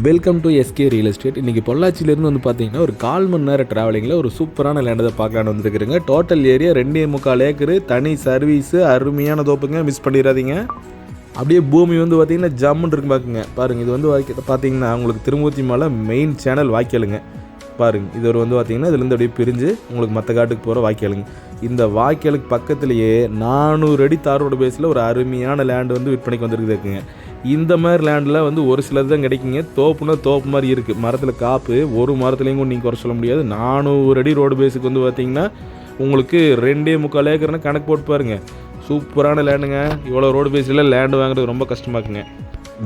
Welcome to SK real estate இன்றைக்கி பொள்ளாச்சியிலேருந்து வந்து பார்த்தீங்கன்னா ஒரு கால் மணி நேரம் ட்ராவலிங்கில் ஒரு சூப்பரான லேண்டை பார்க்கலான்னு வந்துருக்குறங்க டோட்டல் ஏரியா ரெண்டே முக்கால் ஏக்கரு தனி சர்வீஸு அருமையான தோப்புங்க. மிஸ் பண்ணிடாதீங்க. அப்படியே பூமி வந்து பார்த்தீங்கன்னா ஜம்முன்னு இருக்கு பார்க்குங்க பாருங்கள் இது வந்து பார்த்தீங்கன்னா உங்களுக்கு திருமூர்த்தி மலை மெயின் சேனல் வாய்க்காலுங்க. பாருங்க இது ஒரு வந்து பார்த்தீங்கன்னா இதுலேருந்து அப்படியே பிரிஞ்சு உங்களுக்கு மற்ற காட்டுக்கு போகிற வாய்க்காலுங்க. இந்த வாய்க்காலுக்கு பக்கத்துலேயே நானூறு அடி தார் ரோடு பேஸில் ஒரு அருமையான லேண்டு வந்து விற்பனைக்கு வந்துருக்குதுங்க. இந்த மாதிரி லேண்டில் வந்து ஒரு சிலது தான் கிடைக்குங்க. தோப்புனா தோப்பு மாதிரி இருக்குது மரத்தில் காப்பு ஒரு மரத்துலேயும் கூட நீங்கள் குறை சொல்ல முடியாது. நானூறு அடி ரோடு பேஸுக்கு வந்து பார்த்தீங்கன்னா உங்களுக்கு ரெண்டே முக்கால் ஏக்கர்னு கணக்கு போட்டு பாருங்கள் சூப்பரான லேண்டுங்க இவ்வளோ ரோடு பேஸில் லேண்டு வாங்குறது ரொம்ப கஷ்டமாக்குங்க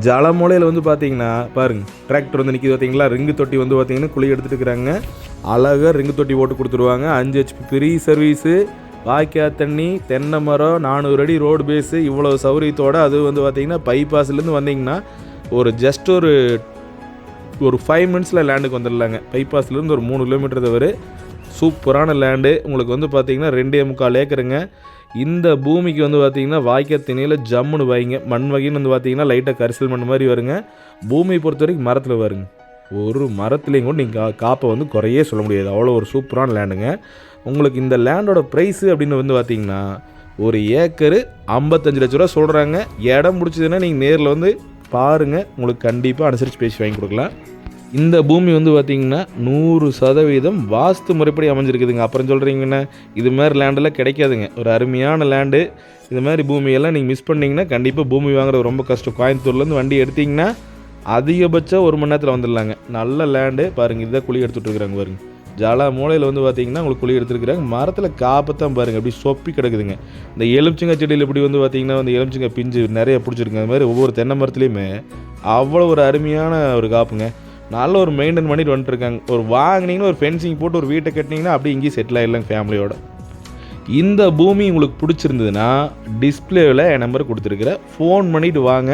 ஜலமூலையில் வந்து பார்த்தீங்கன்னா பாருங்க. டிராக்டர் வந்து நிற்கிது பார்த்தீங்களா ரிங்கு தொட்டி வந்து பார்த்தீங்கன்னா குழி எடுத்துட்டு இருக்கிறாங்க. அழகாக ரிங்கு தொட்டி போட்டு கொடுத்துருவாங்க. அஞ்சு ஹெச்பி ஃப்ரீ சர்வீஸு வாய்க்கா தண்ணி தென்னை மரம் நானூறு அடி ரோடு பேஸு இவ்வளோ சௌரியத்தோடு அது வந்து பார்த்திங்கன்னா பைபாஸ்லேருந்து வந்தீங்கன்னா ஒரு ஜஸ்ட் ஒரு ஒரு ஃபைவ் மினிட்ஸில் லேண்டுக்கு வந்துடலாங்க. பைபாஸ்லேருந்து ஒரு மூணு கிலோமீட்டர் தவிர சூப்பரான லேண்டு உங்களுக்கு வந்து பார்த்தீங்கன்னா ரெண்டே முக்கால் ஏக்கருங்க. இந்த பூமிக்கு வந்து பார்த்திங்கன்னா வாய்க்கா திணையில் ஜம்முன்னு வைங்க. மண் வகைன்னு வந்து பார்த்திங்கன்னா லைட்டாக கரிசல் மண் மாதிரி வருங்க. பூமியை பொறுத்த வரைக்கும் மரத்தில் வருங்க. ஒரு மரத்துலேயும் கூட நீங்கள் காப்பை வந்து குறையே சொல்ல முடியாது. அவ்வளோ ஒரு சூப்பரான லேண்டுங்க உங்களுக்கு இந்த லேண்டோட ப்ரைஸு அப்படின்னு வந்து பார்த்தீங்கன்னா ஒரு ஏக்கரு ஐம்பத்தஞ்சு லட்ச ரூபா சொல்கிறாங்க இடம் பிடிச்சதுன்னா நீங்கள் நேரில் வந்து பாருங்கள் உங்களுக்கு கண்டிப்பாக அனுசரித்து பேசி வாங்கி கொடுக்கலாம். இந்த பூமி வந்து பார்த்திங்கன்னா நூறு சதவீதம் வாஸ்து முறைப்படி அமைஞ்சிருக்குதுங்க. அப்புறம் சொல்கிறீங்கன்னா இது மாதிரி லேண்டெல்லாம் கிடைக்காதுங்க. ஒரு அருமையான லேண்டு இது மாதிரி பூமியெல்லாம் நீங்கள் மிஸ் பண்ணிங்கன்னா கண்டிப்பாக பூமி வாங்குறது ரொம்ப கஷ்டம். கோயம்புத்தூர்லேருந்து வண்டி எடுத்திங்கன்னா அதிகபட்சம் ஒரு மணி நேரத்தில் வந்துடலாங்க. நல்ல லேண்டு பாருங்கள் இதான் குழி எடுத்துகிட்டு இருக்கிறாங்க பாருங்கள் ஜாலா மூலையில் வந்து பார்த்தீங்கன்னா உங்களுக்கு குழி எடுத்துருக்குறாங்க. மரத்தில் காப்பத்தான் பாருங்கள் அப்படி சொப்பி கிடக்குதுங்க. இந்த எலுமிச்சங்க செடியில் இப்படி வந்து பார்த்திங்கன்னா வந்து எலுமிச்சங்க பிஞ்சு நிறைய பிடிச்சிருக்கு அது மாதிரி ஒவ்வொரு தென்னை மரத்துலேயுமே அவ்வளோ ஒரு அருமையான ஒரு காப்புங்க. நல்ல ஒரு மெயின்டைன் பண்ணிட்டு வந்துட்டுருக்காங்க. ஒரு வாங்கினீங்கன்னா ஒரு ஃபென்சிங் போட்டு ஒரு வீட்டை கட்டினீங்கன்னா அப்படியே இங்கேயும் செட்டில் ஆகிடலாங்க ஃபேமிலியோட இந்த பூமி உங்களுக்கு பிடிச்சிருந்ததுன்னா டிஸ்பிளேவில் என் நம்பர் கொடுத்துருக்குறேன் ஃபோன் பண்ணிவிட்டு வாங்க.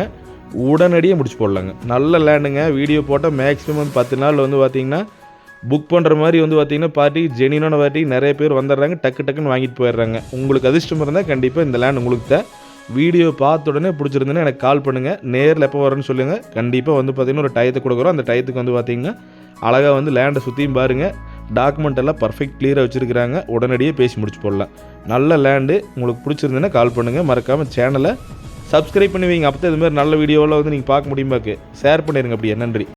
உடனடியாக முடிச்சு போடலாங்க. நல்ல லேண்டுங்க வீடியோ போட்டால் மேக்ஸிமம் பத்து நாள் வந்து பார்த்திங்கன்னா புக் பண்ணுற மாதிரி வந்து பார்த்தீங்கன்னா பார்ட்டி ஜெனினான பார்ட்டி நிறைய பேர் வந்துடுறாங்க டக்கு டக்குன்னு வாங்கிட்டு போயிடுறாங்க. உங்களுக்கு அதிர்ஷ்டம் இருந்தால் கண்டிப்பாக இந்த லேண்ட் உங்களுக்கு தான் வீடியோ பார்த்த உடனே பிடிச்சிருந்தேன்னா எனக்கு கால் பண்ணுங்கள் நேரில் எப்போ வரேன்னு சொல்லுங்கள் கண்டிப்பாக வந்து பார்த்தீங்கன்னா ஒரு டயத்தை கொடுக்குறோம். அந்த டயத்துக்கு வந்து பார்த்திங்கன்னா அழகாக வந்து லேண்டை சுற்றியும் பாருங்கள் டாக்குமெண்ட் எல்லாம் பர்ஃபெக்ட் கிளியராக வச்சுருக்கிறாங்க. உடனடியே பேசி முடிச்சு போடலாம். நல்ல லேண்டு உங்களுக்கு பிடிச்சிருந்தேன்னா கால் பண்ணுங்கள் மறக்காமல் சேனலை சப்ஸ்கிரைப் பண்ணி வைங்க. அப்போ தான் இது மாதிரி நல்ல வீடியோவில் வந்து நீங்கள் பார்க்க முடியுமாக்கு ஷேர் பண்ணிடுங்க அப்படியே. நன்றி.